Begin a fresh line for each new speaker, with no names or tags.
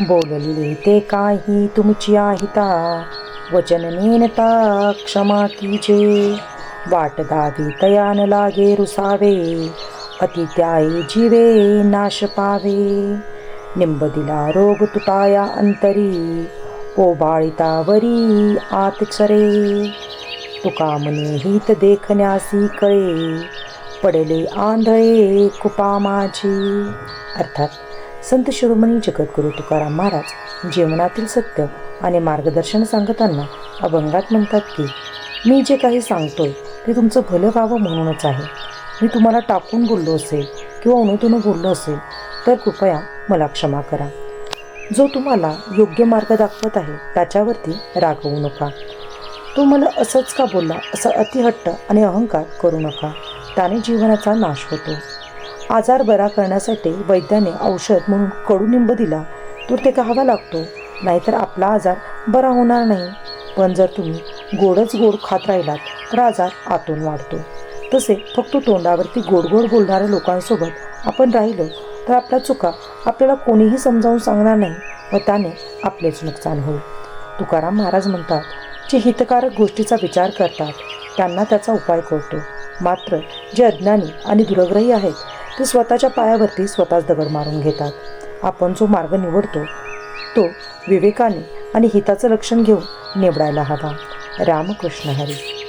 बोलले ते काही तुमची आहिता. वचन नेनता क्षमा कीजे. वाट दावी तयान लागे रुसावे. अति त्याई जीवे नाश पावे. निंब दिला रोग तुटाया अंतरी. ओबाळितावरी आत चरे. तुका मने हित देखण्यासी कळे. पडले आंधळे कुपा माझी. अर्थात संत शिरोमणी जगद्गुरू तुकाराम महाराज जीवनातील सत्य आणि मार्गदर्शन सांगताना अभंगात म्हणतात की मी जे काही सांगतोय ते तुमचं भलं व्हावं म्हणूनच आहे. मी तुम्हाला टाकून बोललो असेल किंवा उन्हतून बोललो असेल तर कृपया मला क्षमा करा. जो तुम्हाला योग्य मार्ग दाखवत आहे त्याच्यावरती रागवू नका. तो मला असंच का बोलला असा अतिहट्ट आणि अहंकार करू नका. त्याने जीवनाचा नाश होतो. आजार बरा करण्यासाठी वैद्याने औषध म्हणून कडुनिंब दिला. तर ते घावा लागतो. नाहीतर आपला आजार बरा होणार नाही. पण जर तुम्ही गोडच गोड खात राहिलात तर आजार आतून वाढतो. तसे फक्त तोंडावरती गोड गोड बोलणाऱ्या लोकांसोबत आपण राहिलो तर आपल्या चुका आपल्याला कोणीही समजावून सांगणार नाही व त्याने आपलेच नुकसान होईल. तुकाराम महाराज म्हणतात जे हितकारक गोष्टीचा विचार करतात त्यांना त्याचा उपाय कळतो. मात्र जे अज्ञानी आणि दुरग्रही आहेत ते स्वतःच्या पायावरती स्वतःच दगड मारून घेतात. आपण जो मार्ग निवडतो तो विवेकाने आणि हिताचं लक्षण घेऊन निवडायला हवा. रामकृष्ण हरी.